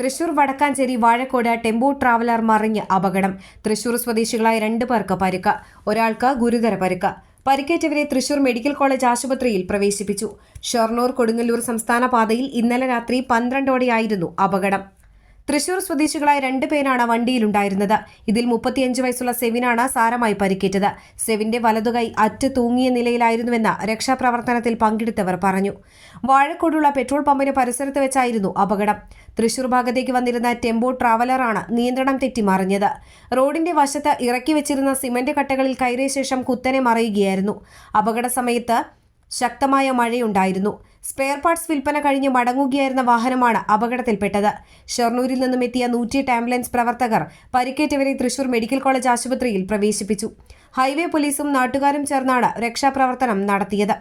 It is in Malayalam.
തൃശൂർ വടക്കാഞ്ചേരി വാഴക്കോട് ടെമ്പോ ട്രാവലർ മറിഞ്ഞ് അപകടം. തൃശൂർ സ്വദേശികളായ രണ്ട് പേർക്ക് പരുക്ക്. ഒരാൾക്ക് ഗുരുതര പരുക്ക്. പരിക്കേറ്റവരെ തൃശൂർ മെഡിക്കൽ കോളേജ് ആശുപത്രിയിൽ പ്രവേശിപ്പിച്ചു. ഷൊർണൂർ കൊടുങ്ങല്ലൂർ സംസ്ഥാന പാതയിൽ ഇന്നലെ രാത്രി പന്ത്രണ്ടോടെയായിരുന്നു അപകടം. തൃശൂർ സ്വദേശികളായ രണ്ട് പേരാണ് വണ്ടിയിലുണ്ടായിരുന്നത്. ഇതിൽ മുപ്പത്തിയഞ്ച് വയസ്സുള്ള സെവിനാണ് സാരമായി പരിക്കേറ്റത്. സെവിന്റെ വലതുകൈ അറ്റ് തൂങ്ങിയ നിലയിലായിരുന്നുവെന്ന് രക്ഷാപ്രവർത്തനത്തിൽ പങ്കെടുത്തവർ പറഞ്ഞു. വാഴക്കോടുള്ള പെട്രോൾ പമ്പിന് പരിസരത്ത് വെച്ചായിരുന്നു അപകടം. തൃശൂർ ഭാഗത്തേക്ക് വന്നിരുന്ന ടെമ്പോ ട്രാവലറാണ് നിയന്ത്രണം തെറ്റി മറിഞ്ഞത് റോഡിന്റെ വശത്ത് ഇറക്കി വെച്ചിരുന്ന സിമന്റ് കട്ടകളിൽ കയറിയ ശേഷം കുത്തനെ മറിയുകയായിരുന്നു. അപകട സമയത്ത് ശക്തമായ മഴയുണ്ടായിരുന്നു. സ്പെയർ പാർട്സ് വിൽപ്പന കഴിഞ്ഞ് മടങ്ങുകയായിരുന്ന വാഹനമാണ് അപകടത്തിൽപ്പെട്ടത്. ഷൊർണൂരിൽ നിന്നും എത്തിയ നൂറ്റിയെട്ട് ആംബുലൻസ് പ്രവർത്തകർ പരിക്കേറ്റവരെ തൃശൂർ മെഡിക്കൽ കോളേജ് ആശുപത്രിയിൽ പ്രവേശിപ്പിച്ചു. ഹൈവേ പോലീസും നാട്ടുകാരും ചേർന്നാണ് രക്ഷാപ്രവർത്തനം നടത്തിയത്.